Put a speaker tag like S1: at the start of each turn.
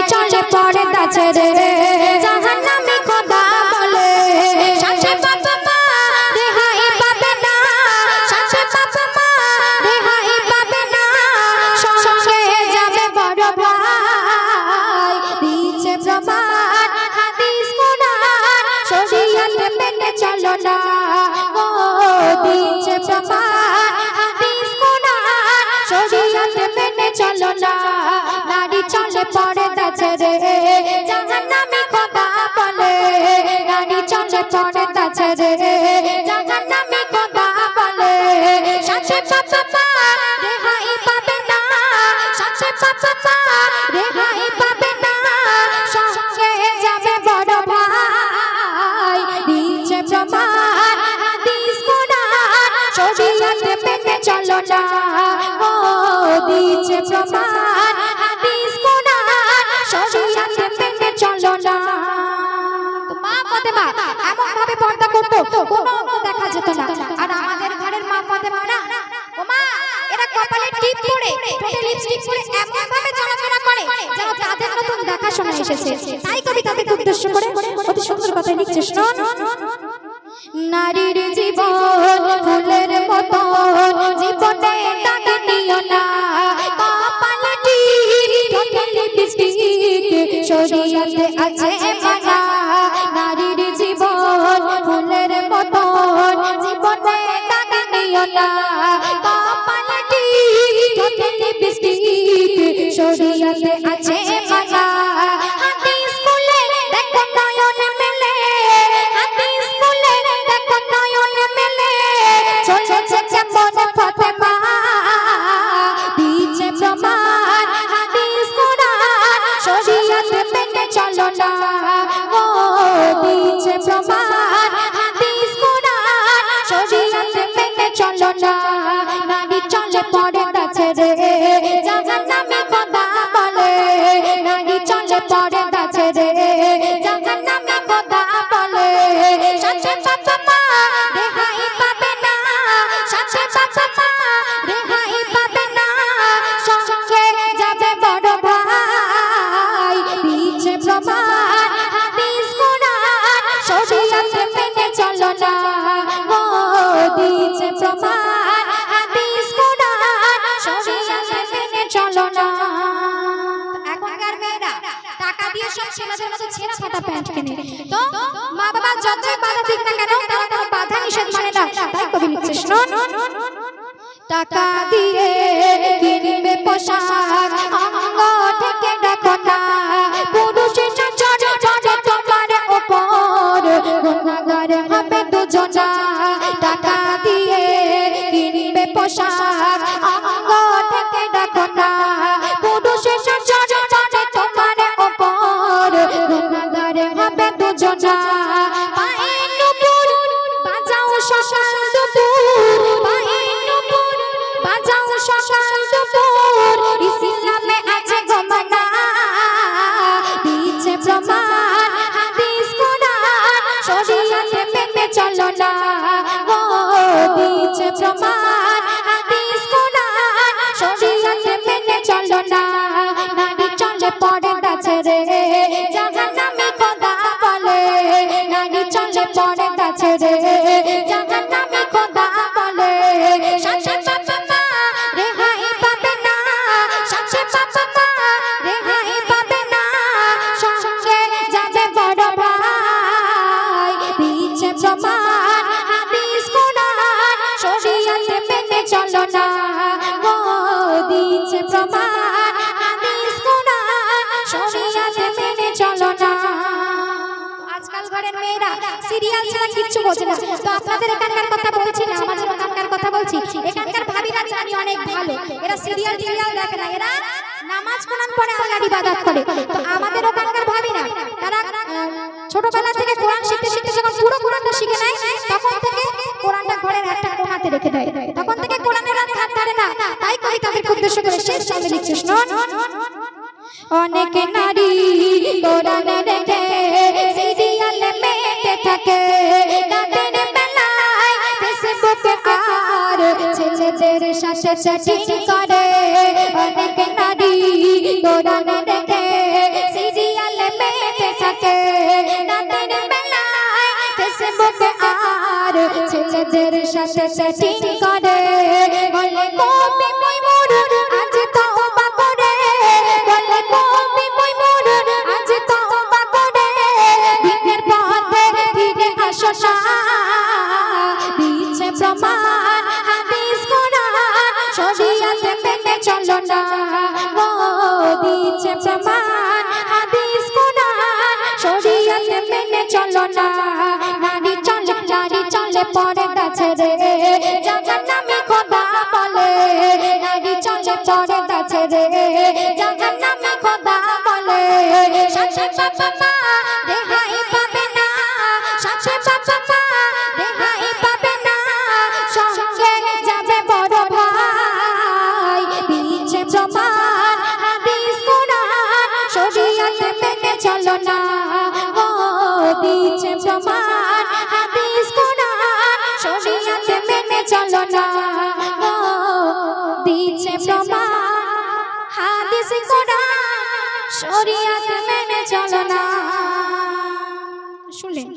S1: নারী চলে পড়ে দাছে রে দাছে রে। জাহান্নামী খোদা বলে। সাথে মা রেহাই পাবে না। সাথে মা রেহাই পাবে না। সঙ্গে যাবে বড় ভাই। দিচ্ছে প্রমাণ, হাদিস কোরআন। শরীয়ত মেনে চলো না। ও কপালে টিপ পরে ঠোঁটে লিপস্টিক পরে এমন ভাবে চলাফেরা করে যেন তাদের নতুন দেখাশোনা এসেছে। তাই কবি তাদেরকে উদ্দেশ্য করে অতি সুন্দর কথা লিখছে, শোন, নারীর জীবন ফুলের মতো, জীবনে দাগ নিও না। কপালে ঠোঁটে লিপস্টিক শরীয়তে আছে জীবন ফুলের মতো, জীবনে দাগ নিও না। মেনে টাকা দিয়ে মানে টাকা দিয়ে কিনবে পোশাক বাজাও দুপুর পায়ে নুপুর বাজাও সকাল দুপুর ইসলামে আছে গমনা দিচ্ছে প্রমাণ হাদিস কোরআন শরীয়তে মেনে চলো না ও দিচ্ছে প্রমাণ হাদিস কোরআন শরীয়তে মেনে চলো না নারী চলে পড়ে গাছে রে সিরিয়াল ছাড়া কিচ্ছু বোঝে না। তো আপনাদের এখানকার কথা বলছি না, আমাদের ওখানকার কথা বলছি। এখানকার ভাবিরা জানি অনেক ভালো, এরা সিরিয়াল টিরিয়াল দেখে না, এরা নামাজ কোরআন পড়ে আল্লাহর ইবাদত করে। তো আমাদের ওখানকার ভাবিরা, তারা ছোটবেলা থেকে কোরআন শিখতে শিখতে যখন পুরো কোরআনটা শিখে নেয়, তখন থেকে কোরআনটা ঘরের একটা কোণাতে রেখে দেয়। তখন থেকে কোরআনের আর ধার ধারে না, তাই কবি তাদেরকে উদ্দেশ্য করে শেষ ছন্দে লিখছে। অনেক নারী কোরআন সাথে সেটিং করে অনেক নারী কোরআন দেখে সিরিয়ালে মেতে থাকে রাতের বেলায় ফেসবুকে আর ছেলেদের সাথে সেটিং করে বলে কবি মই মোর আজ তওবা করে বলে কবি মই মোর আজ তওবা করে দিনের পথে ফিরে আসো সা দিচ্ছে প্রমাণ শরীয়তে মেনে চলো না। নারী চলে নারী চলে পরে গেছে রে। জাগার নামে খোদা বলে, নারী চলে পরে গেছে রে। জাগার নামে খোদা বলে প্রমাণ শরীয়তে মেনে চলো না শুনলেন?